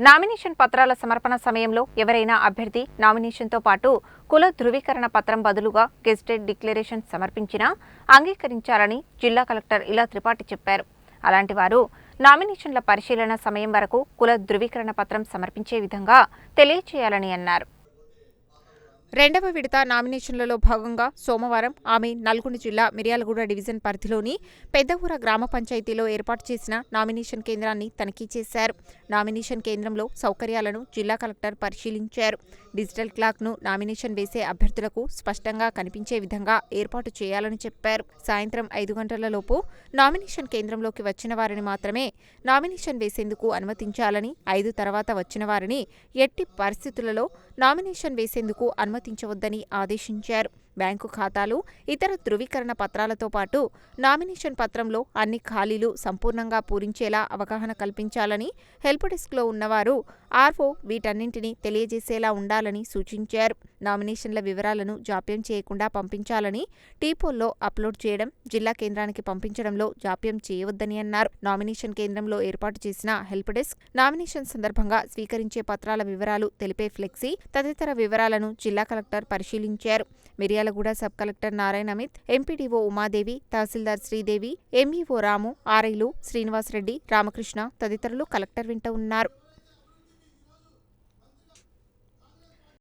Nomination పత్రాల సమర్పణ సమయంలో ఎవరైనా అభ్యర్థి నామినేషన్తో పాటు కుల ధృవీకరణ పత్రం బదులుగా గెజిటెడ్ డిక్లరేషన్ సమర్పించినా అంగీకరించాలని జిల్లా కలెక్టర్ ఇలా త్రిపాఠి చెప్పారు. అలాంటి వారు నామినేషన్ల పరిశీలన సమయం వరకు కుల ధృవీకరణ పత్రం సమర్పించే విధంగా తెలియచేయాలని అన్నారు. రెండవ విడత నామినేషన్లలో భాగంగా సోమవారం ఆమె నల్గొండ జిల్లా మిర్యాలగూడ డివిజన్ పరిధిలోని పెద్దఊర గ్రామ పంచాయతీలో ఏర్పాటు చేసిన నామినేషన్ కేంద్రాన్ని తనిఖీ చేశారు. నామినేషన్ కేంద్రంలో సౌకర్యాలను జిల్లా కలెక్టర్ పరిశీలించారు. డిజిటల్ క్లాక్ను నామినేషన్ వేసే అభ్యర్థులకు స్పష్టంగా కనిపించే విధంగా ఏర్పాటు చేయాలని చెప్పారు. సాయంత్రం ఐదు గంటలలోపు నామినేషన్ కేంద్రంలోకి వచ్చిన వారిని మాత్రమే నామినేషన్ వేసేందుకు అనుమతించాలని ఐదు తర్వాత వచ్చిన వారిని ఎట్టి పరిస్థితులలో నామినేషన్ వేసేందుకు అనుమతి అనుమతించవద్దని ఆదేశించారు బ్యాంకు ఖాతాలు ఇతర ధృవీకరణ పత్రాలతో పాటు నామినేషన్ పత్రంలో అన్ని ఖాళీలు సంపూర్ణంగా పూరించేలా అవగాహన కల్పించాలని హెల్ప్ డెస్క్లో ఉన్నవారు ఆర్ఓ వీటన్నింటినీ తెలియజేసేలా ఉండాలని సూచించారు. నామినేషన్ల వివరాలను జాప్యం చేయకుండా పంపించాలని టీపోల్లో అప్లోడ్ చేయడం జిల్లా కేంద్రానికి పంపించడంలో జాప్యం చేయవద్దని అన్నారు. నామినేషన్ కేంద్రంలో ఏర్పాటు చేసిన హెల్ప్ డెస్క్ నామినేషన్ సందర్భంగా స్వీకరించే పత్రాల వివరాలు తెలిపే ఫ్లెక్సీ తదితర వివరాలను జిల్లా కలెక్టర్ పరిశీలించారు. Miryalaguda sub collector Narayana Amit MPDO Umadevi tahsildar Sridevi MEO Ramu ఆర్ఐలు Srinivasa Reddy Ramakrishna తదితరులు కలెక్టర్ వెంట ఉన్నారు.